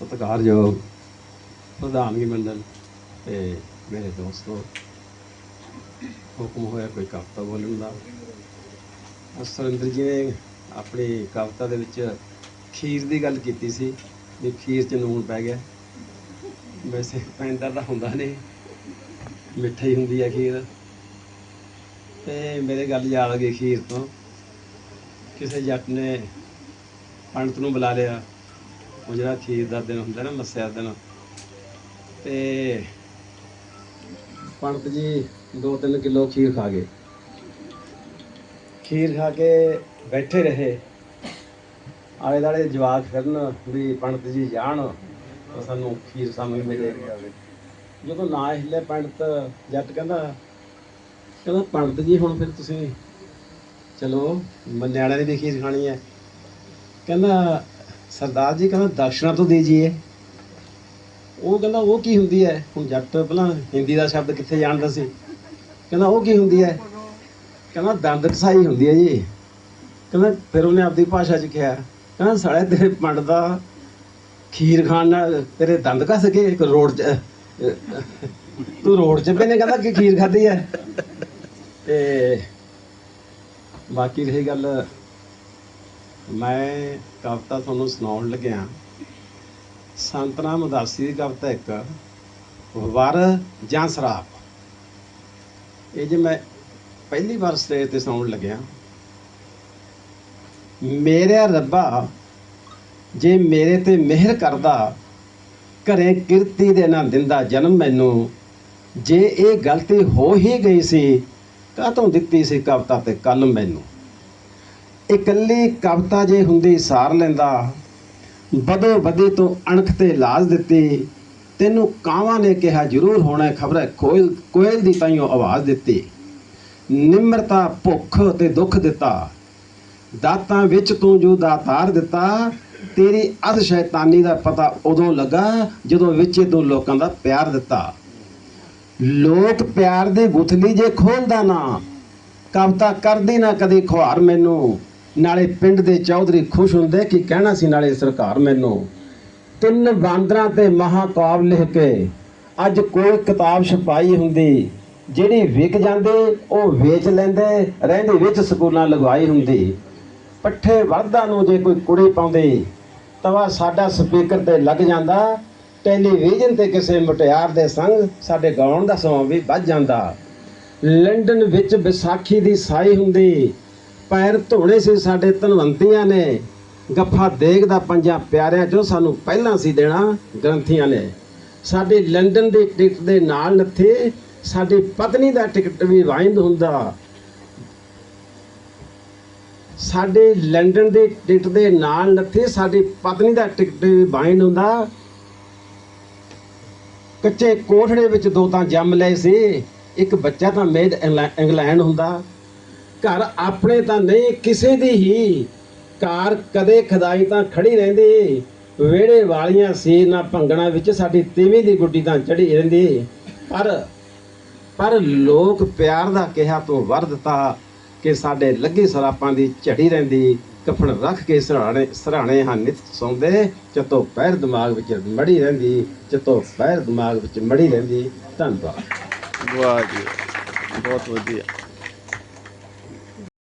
ਸਤਿਕਾਰਯੋਗ ਪ੍ਰਧਾਨਗੀ ਮੰਡਲ ਤੇ ਮੇਰੇ ਦੋਸਤੋ, ਹੁਕਮ ਹੋਇਆ ਕੋਈ ਕਵਿਤਾ ਬੋਲਣ ਦਾ। ਅਹ ਸੁਰਿੰਦਰ ਜੀ ਨੇ ਆਪਣੀ ਕਵਿਤਾ ਦੇ ਵਿੱਚ ਖੀਰ ਦੀ ਗੱਲ ਕੀਤੀ ਸੀ ਵੀ ਖੀਰ 'ਚ ਲੂਣ ਪੈ ਗਿਆ। ਵੈਸੇ ਪੈਂਦਾ ਤਾਂ ਹੁੰਦਾ ਨਹੀਂ ਮਿੱਠੀ ਹੁੰਦੀ ਹੈ ਖੀਰ। ਤੇ ਮੇਰੇ ਗੱਲ ਯਾਦ ਆ ਗਈ ਖੀਰ ਤੋਂ। ਕਿਸੇ ਜੱਟ ਨੇ ਪੰਡਤ ਨੂੰ ਬੁਲਾ ਲਿਆ। ਉਹ ਜਿਹੜਾ ਖੀਰ ਦਾ ਦਿਨ ਹੁੰਦਾ ਨਾ ਮੱਸਿਆ ਦਿਨ, ਤੇ ਪੰਡਤ ਜੀ 2-3 ਕਿਲੋ ਖੀਰ ਖਾ ਗਏ। ਖੀਰ ਖਾ ਕੇ ਬੈਠੇ ਰਹੇ। ਆਲੇ ਦਾਲੇ ਜਵਾਕ ਫਿਰਨ ਵੀ ਪੰਡਤ ਜੀ ਜਾਣ, ਤਾਂ ਸਾਨੂੰ ਖੀਰ ਸਾਹਮਣੇ ਮਿਲੇ। ਜਦੋਂ ਨਾ ਹਿੱਲੇ ਪੰਡਤ ਜੱਟ ਕਹਿੰਦਾ ਕਹਿੰਦਾ ਪੰਡਤ ਜੀ, ਹੁਣ ਫਿਰ ਤੁਸੀਂ ਚਲੋ ਨਿਆਣਿਆਂ ਨੇ ਵੀ ਖੀਰ ਖਾਣੀ ਹੈ। ਕਹਿੰਦਾ ਸਰਦਾਰ ਜੀ ਕਹਿੰਦਾ ਦਕਸ਼ਨਾ ਤੋਂ ਦੀਜੀਏ। ਉਹ ਕਹਿੰਦਾ, ਉਹ ਕੀ ਹੁੰਦੀ ਹੈ ਹੁਣ ਜੱਟ ਪਹਿਲਾਂ ਹਿੰਦੀ ਦਾ ਸ਼ਬਦ ਕਿੱਥੇ ਜਾਣਦਾ ਸੀ? ਕਹਿੰਦਾ, ਉਹ ਕੀ ਹੁੰਦੀ ਹੈ ਕਹਿੰਦਾ, ਦੰਦ ਕਸਾਈ ਹੁੰਦੀ ਹੈ ਜੀ। ਕਹਿੰਦਾ, ਫਿਰ ਉਹਨੇ ਆਪਦੀ ਭਾਸ਼ਾ 'ਚ ਕਿਹਾ। ਕਹਿੰਦਾ ਸਾਲੇ ਤੇਰੇ ਪੰਡ ਦਾ ਖੀਰ ਖਾਣ ਨਾਲ ਤੇਰੇ ਦੰਦ ਘਸ ਗਏ? ਰੋਡ 'ਚ, ਤੂੰ ਰੋਡ 'ਚ ਪੈਨੇ ਕਹਿੰਦਾ ਕਿ ਖੀਰ ਖਾਧੀ ਹੈ ਤੇ ਬਾਕੀ ਰਹੀ ਗੱਲ ਮੈਂ ਕਵਿਤਾ ਤੁਹਾਨੂੰ ਸੁਣਾਉਣ ਲੱਗਿਆ। ਸੰਤ ਨਾਮ ਉਦਾਸੀ ਦੀ ਕਵਿਤਾ ਇੱਕ, ਵਰ ਜਾਂ ਸਰਾਪ? ਇਹ ਜੇ ਮੈਂ ਪਹਿਲੀ ਵਾਰ ਸਟੇਜ ਤੇ ਸੁਣਾਉਣ ਲੱਗਿਆ। ਮੇਰੇ ਰੱਬਾ, ਜੇ ਮੇਰੇ ਤੇ ਮਿਹਰ ਕਰਦਾ, ਘਰੇ ਕਿਰਤੀ ਦੇ ਨਾ ਦਿੰਦਾ ਜਨਮ ਮੈਨੂੰ। ਜੇ ਇਹ ਗਲਤੀ ਹੋ ਹੀ ਗਈ ਸੀ, ਕਾਹਤੋਂ ਦਿੱਤੀ ਸੀ ਕਵਿਤਾ ਤੇ ਕਲਮ ਮੈਨੂੰ? ਇਕੱਲੀ ਕਵਿਤਾ ਜੇ ਹੁੰਦੀ ਸਾਰ ਲੈਂਦਾ ਬਦੋ ਬਦੀ ਤੋਂ ਅਣਖ ਤੇ ਲਾਜ ਦਿੱਤੀ, ਤੈਨੂੰ ਕਾਵਾਂ ਨੇ ਕਿਹਾ ਜ਼ਰੂਰ ਹੋਣਾ ਖਬਰ ਕੋਇਲ ਕੋਇਲ ਦੀ ਤਾਈਓ ਆਵਾਜ਼ ਦਿੱਤੀ। ਨਿਮਰਤਾ, ਭੁੱਖ ਤੇ ਦੁੱਖ ਦਿੱਤਾ। ਦਾਤਾਂ ਵਿੱਚ ਤੂੰ ਜੋ ਦਾਤਾਰ ਦਿੱਤਾ, ਤੇਰੀ ਅਧ ਸ਼ੈਤਾਨੀ ਦਾ ਪਤਾ ਉਦੋਂ ਲੱਗਾ ਜਦੋਂ ਵਿੱਚ ਤੂੰ ਲੋਕਾਂ ਦਾ ਪਿਆਰ ਦਿੱਤਾ। ਲੋਕ ਪਿਆਰ ਦੀ ਗੁਥਲੀ ਜੇ ਖੋਲਦਾ ਨਾ, ਕਵਿਤਾ ਕਰਦੀ ਨਾ ਕਦੇ ਖੁਆਰ ਮੈਨੂੰ ਨਾਲੇ ਪਿੰਡ ਦੇ ਚੌਧਰੀ ਖੁਸ਼ ਹੁੰਦੇ ਕਿ ਕਹਿਣਾ ਸੀ ਨਾਲੇ ਸਰਕਾਰ ਮੈਨੂੰ, ਤਿੰਨ ਬਾਂਦਰਾਂ ਤੇ ਮਹਾਕਾਵ ਲਿਖ ਕੇ ਅੱਜ ਕੋਈ ਕਿਤਾਬ ਛਪਾਈ ਹੁੰਦੀ, ਜਿਹੜੀ ਵਿਕ ਜਾਂਦੇ, ਉਹ ਵੇਚ ਲੈਂਦੇ, ਰਹਿੰਦੇ ਵਿੱਚ ਸਕੂਲਾਂ ਲਗਵਾਈ ਹੁੰਦੀ। ਪੱਠੇ ਵਰਦਾ ਨੂੰ ਜੇ ਕੋਈ ਕੁੜੀ ਪਾਉਂਦੀ ਤਵਾ ਸਾਡਾ ਸਪੀਕਰ ਤੇ ਲੱਗ ਜਾਂਦਾ, ਟੈਲੀਵਿਜ਼ਨ ਤੇ ਕਿਸੇ ਮੁਟਿਆਰ ਦੇ ਸੰਗ ਸਾਡੇ ਗਾਉਣ ਦਾ ਸਮਾਂ ਵੀ ਵੱਜ ਜਾਂਦਾ। ਲੰਡਨ ਵਿੱਚ ਵਿਸਾਖੀ ਦੀ ਸਾਈ ਹੁੰਦੀ ਪੈਰ ਧੋਣੇ ਸੀ, ਸਾਡੇ ਧਨਵੰਤੀਆਂ ਨੇ ਗੱਫਾ ਦੇਖਦਾ ਪੰਜਾਂ ਪਿਆਰਿਆਂ ਚੋਂ ਸਾਨੂੰ ਪਹਿਲਾਂ ਸੀ ਦੇਣਾ, ਗ੍ਰੰਥੀਆਂ ਨੇ। ਸਾਡੀ ਲੰਡਨ ਦੀ ਟਿਕਟ ਦੇ ਨਾਲ ਨੱਥੇ, ਸਾਡੀ ਪਤਨੀ ਦਾ ਟਿਕਟ ਵੀ ਵਾਇੰਦ ਹੁੰਦਾ। ਸਾਡੇ ਲੰਡਨ ਦੀ ਟਿਕਟ ਦੇ ਨਾਲ ਨੱਥੇ, ਸਾਡੀ ਪਤਨੀ ਦਾ ਟਿਕਟ ਵੀ ਬਾਈਂਡ ਹੁੰਦਾ। ਕੱਚੇ ਕੋਠੜੇ ਵਿੱਚ ਦੋ ਤਾਂ ਜੰਮ ਲਏ ਸੀ, ਇੱਕ ਬੱਚਾ ਤਾਂ ਮੇਡ ਇੰਗਲੈਂਡ ਹੁੰਦਾ। ਘਰ ਆਪਣੇ ਤਾਂ ਨਹੀਂ, ਕਿਸੇ ਦੀ ਹੀ। ਕਾਰ ਕਦੇ ਖਦਾਈ ਤਾਂ ਖੜੀ ਰਹਿੰਦੀ। ਵਿਹੜੇ ਵਾਲੀਆਂ ਸੀ, ਨਾ ਭੰਗਣਾ ਵਿੱਚ ਸਾਡੀ ਤੀਵੀਂ ਦੀ ਗੁੱਡੀ ਤਾਂ ਚੜੀ ਰਹਿੰਦੀ। ਪਰ ਪਰ ਲੋਕ ਪਿਆਰ ਦਾ ਕਿਹਾ ਤੋਂ ਵਰ ਦਿੱਤਾ ਕਿ ਸਾਡੇ ਲੱਗੀ ਸਰਾਪਾਂ ਦੀ ਝੜੀ ਰਹਿੰਦੀ। ਕਫਣ ਰੱਖ ਕੇ ਸਰਾਣੇ ਸਰਾਣੇ ਹਨ, ਨਿਤ ਸੌਂਦੇ। ਚਤੋ ਪੈਰ ਦਿਮਾਗ ਵਿੱਚ ਮੜੀ ਰਹਿੰਦੀ ਚਤੋ ਪੈਰ ਦਿਮਾਗ ਵਿੱਚ ਮੜੀ ਰਹਿੰਦੀ। ਧੰਨਵਾਦ। ਵਾਹ ਜੀ, ਬਹੁਤ ਵਧੀਆ।